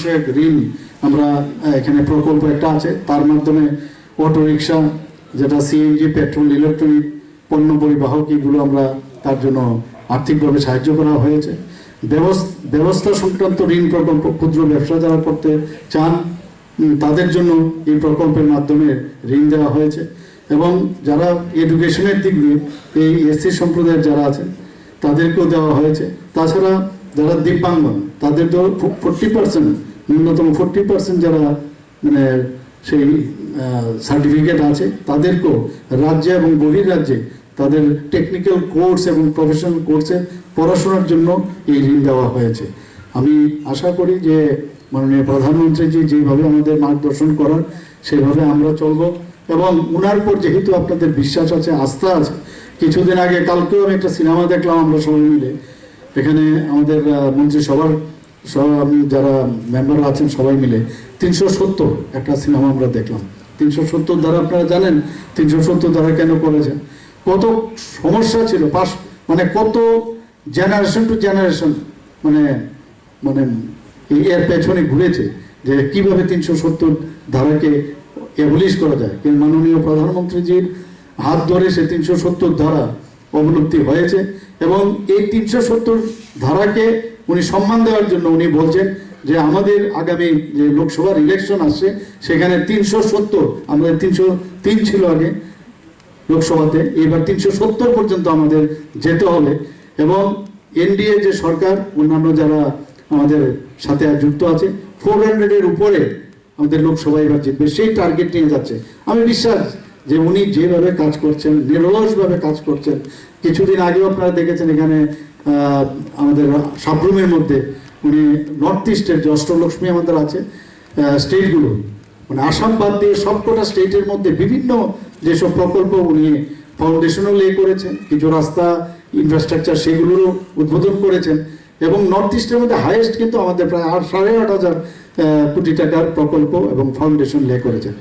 বিষয়ক ঋণ আমরা এখানে প্রকল্প একটা আছে। তার মাধ্যমে অটো রিক্সা যেটা সিএনজি পেট্রোল, ইলেকট্রনিক পণ্য পরিবাহক এগুলো আমরা তার জন্য আর্থিকভাবে সাহায্য করা হয়েছে। ব্যবস্থা সংক্রান্ত ঋণ প্রকল্প, ক্ষুদ্র ব্যবসা যারা করতে চান তাদের জন্য এই প্রকল্পের মাধ্যমে ঋণ দেওয়া হয়েছে। এবং যারা এডুকেশনের দিক দিয়ে, এই এসসি সম্প্রদায়ের যারা আছেন, তাদেরকেও দেওয়া হয়েছে। তাছাড়া যারা দিব্যাঙ্গ তাদের তো ফোর্টি পার্সেন্ট ন্যূনতম ফোর্টি পার্সেন্ট যারা মানে সেই সার্টিফিকেট আছে, তাদেরকেও রাজ্যে এবং বহির রাজ্যে তাদের টেকনিক্যাল কোর্স এবং প্রফেশনাল কোর্সে পড়াশোনার জন্য এই ঋণ দেওয়া হয়েছে। আমি আশা করি যে মাননীয় প্রধানমন্ত্রী জি যেভাবে আমাদের মার্গদর্শন করার সেভাবে আমরা চলবো। এবং ওনার উপর যেহেতু আপনাদের বিশ্বাস আছে, আস্থা আছে, কিছুদিন আগে কালকেও আমি একটা সিনেমা দেখলাম আমরা সবাই মিলে। এখানে আমাদের মন্ত্রিসভার সব আমি যারা মেম্বার আছেন সবাই মিলে তিনশো সত্তর একটা সিনেমা আমরা দেখলাম। তিনশো সত্তর দ্বারা আপনারা জানেন, তিনশো সত্তর দ্বারা কেন করেছেন? কত সমস্যা ছিল, পাশ মানে কত জেনারেশন টু জেনারেশন মানে মানে এর পেছনে ঘুরেছে যে কীভাবে তিনশো সত্তর ধারাকে এভলিশ করা যায়। কিন্তু মাননীয় প্রধানমন্ত্রীজির হাত ধরে সে তিনশো সত্তর ধারা অবলুপ্তি হয়েছে এবং এই তিনশো সত্তর ধারাকে উনি সম্মান দেওয়ার জন্য উনি বলছেন যে আমাদের আগামী যে লোকসভার ইলেকশন আসছে, সেখানে তিনশো সত্তর, আমাদের তিনশো তিন ছিল আগে লোকসভাতে, এবার তিনশো সত্তর পর্যন্ত আমাদের যেতে হবে এবং এনডিএ যে সরকার, অন্যান্য যারা আমাদের সাথে যুক্ত আছে ফোর হান্ড্রেডের উপরে আমাদের লোকসভা এবার জিতবে সেই টার্গেট নিয়ে যাচ্ছে। আমি বিশ্বাস যে উনি যেভাবে কাজ করছেন, নিরলসভাবে কাজ করছেন, কিছুদিন আগেও আপনারা দেখেছেন এখানে আমাদের সাবরুমের মধ্যে উনি নর্থ ইস্টের যে অষ্টলক্ষ্মী আমাদের আছে স্টেটগুলো মানে আসাম বাদ দিয়ে সবকটা স্টেটের মধ্যে বিভিন্ন যেসব প্রকল্প উনি ফাউন্ডেশনও লে করেছেন, কিছু রাস্তা ইনফ্রাস্ট্রাকচার সেগুলোরও উদ্বোধন করেছেন এবং নর্থ ইস্টের মধ্যে হাইয়েস্ট কিন্তু আমাদের প্রায় আট, সাড়ে আট হাজার কোটি টাকার প্রকল্প এবং ফাউন্ডেশন লে করেছেন।